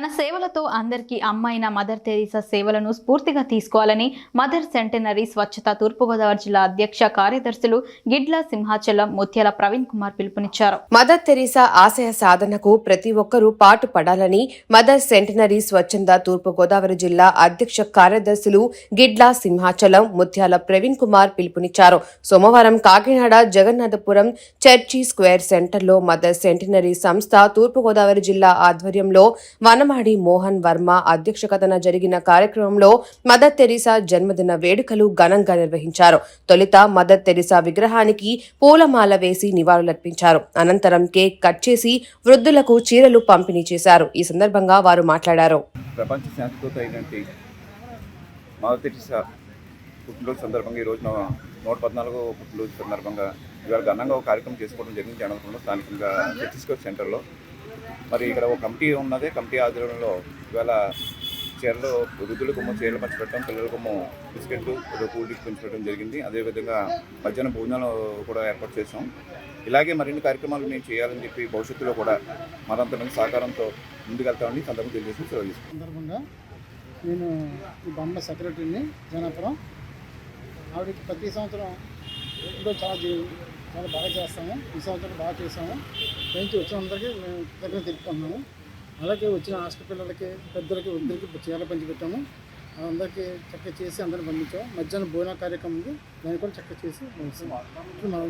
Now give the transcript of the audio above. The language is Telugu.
తన సేవలతో అందరికీ అమ్మైన మదర్ తెరీసా సేవలను స్ఫూర్తిగా తీసుకోవాలని మదర్ సెంటనరీ స్వచ్ఛత తూర్పుగోదావరి జిల్లా అధ్యక్ష కార్యదర్శులు గిడ్ల సింహాచలం ముత్యాల ప్రవీణ్ కుమార్ పిలుపునిచ్చారు. మదర్ తెరీసా ఆశయ సాధనకు ప్రతి ఒక్కరూ పాటు పడాలని మదర్ సెంటనరీ స్వచ్ఛంద తూర్పుగోదావరి జిల్లా అధ్యక్ష కార్యదర్శులు గిడ్ల సింహాచలం ముత్యాల ప్రవీణ్ కుమార్ పిలుపునిచ్చారు. సోమవారం కాకినాడ జగన్నాథపురం చర్చి స్క్వేర్ సెంటర్లో మదర్ సెంటనరీ సంస్థ తూర్పుగోదావరి జిల్లా ఆధ్వర్యంలో వనం వనమాడి మోహన్ వర్మ అధ్యక్షతన జరిగిన కార్యక్రమంలో మదర్ తెరీసా జన్మదిన వేడుకలు ఘనంగా నిర్వహించారు. తొలుత మదర్ తెరీసా విగ్రహానికి పూలమాల వేసి నివాళులర్పించారు. అనంతరం కేక్ కట్ చేసి వృద్ధులకు చీరలు పంపిణీ చేశారు. ఈ సందర్భంగా వారు మాట్లాడారు. ప్రపంచ మదర్ తెరిసా పుట్టినరోజు సందర్భంగా ఈ రోజున నూట పద్నాలుగో పుట్టినరోజు సందర్భంగా ఇవాళ ఘనంగా ఒక కార్యక్రమం చేసుకోవడం జరిగింది. జనవరంలో స్థానికంగా ఛత్తీస్గఢ్ సెంటర్లో మరి ఇక్కడ ఒక కమిటీ ఉన్నది. కమిటీ ఆధ్వర్యంలో ఇవాళ చీరలు వృద్ధులకు చీరలు పంచిపెట్టడం పిల్లలకు బిస్కెట్లు ఏదో కూల్ డ్రింక్స్ పంచిపెట్టడం జరిగింది. అదేవిధంగా మధ్యాహ్నం భోజనాలు కూడా ఏర్పాటు చేసాం ఇలాగే మరిన్ని కార్యక్రమాలు మేము చేయాలని చెప్పి భవిష్యత్తులో కూడా మరంత మంది సహకారంతో ముందుకెళ్తామని సందర్భం తెలియజేసి సెలవు సందర్భంగా నేను ఈ సెక్రటరీని జనాపురం. ఆవిడకి ప్రతి సంవత్సరం ఇప్పుడు చాలా చాలా బాగా చేస్తాము. ఈ సంవత్సరం బాగా చేసాము పెంచి వచ్చిన అందరికీ మేము దగ్గర తెలుపుకున్నాము అలాగే వచ్చిన హాస్టల్ పిల్లలకి పెద్దలకి వృద్ధులకి చీరలు పంచిపెట్టాము అందరికీ చక్కగా చేసి అందరిని పంపించాము మధ్యాహ్నం భోజన కార్యక్రమం ఉంది. దాన్ని కూడా చక్కగా చేసి పంపిస్తాము మనం